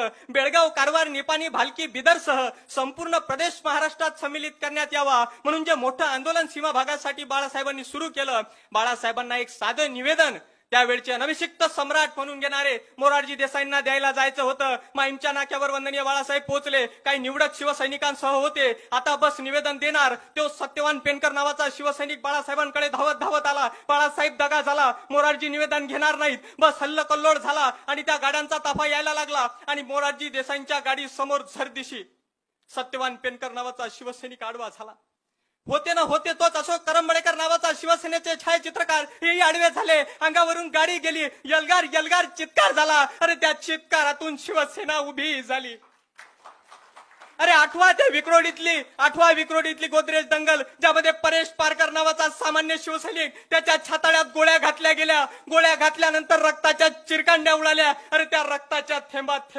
बेळगाव कारवार निपाणी भालकी बिदरसह संपूर्ण प्रदेश महाराष्ट्रात सम्मिलित करण्यात यावा म्हणून जे मोठं आंदोलन सीमा भागासाठी बाळासाहेबांनी सुरू केलं बाळासाहेबांना एक साधं निवेदन त्यावेळचे अनभिषिक्त सम्राट म्हणून घेणारे मोरारजी देसाईंना द्यायला जायचं होतं. माईमच्या नाक्यावर वंदनीय बाळासाहेब पोहोचले. काही निवडक शिवसैनिकांसह होते. आता बस निवेदन देणार. तो सत्यवान पेनकर नावाचा शिवसैनिक बाळासाहेबांकडे धावत धावत आला. बाळासाहेब दगा झाला. मोरारजी निवेदन घेणार नाहीत. बस हल्लकल्लोळ झाला आणि त्या गाड्यांचा ताफा यायला लागला आणि मोरारजी देसाईंच्या गाडी समोर झरदिशी सत्यवान पेनकर नावाचा शिवसैनिक आडवा झाला. होते ना होते तोच अशोक करंबडेकर शिवसेनेचे छायाचित्रकार हेही आडवे झाले. अंगावरून गाडी गेली. यलगार यलगार चित्कार झाला. अरे त्या चित्कारातून शिवसेना उभी झाली. अरे आठवा ते विक्रोडीतली आठवा विक्रोडीतली गोदरेज दंगल ज्यामध्ये परेश पारकर नावाचा सामान्य शिवसैनिक त्याच्या छाताळ्यात गोळ्या घातल्या गेल्या. गोळ्या घातल्यानंतर रक्ताच्या चिरकांड्या उडाल्या. अरे त्या रक्ताच्या थेंबात थेंब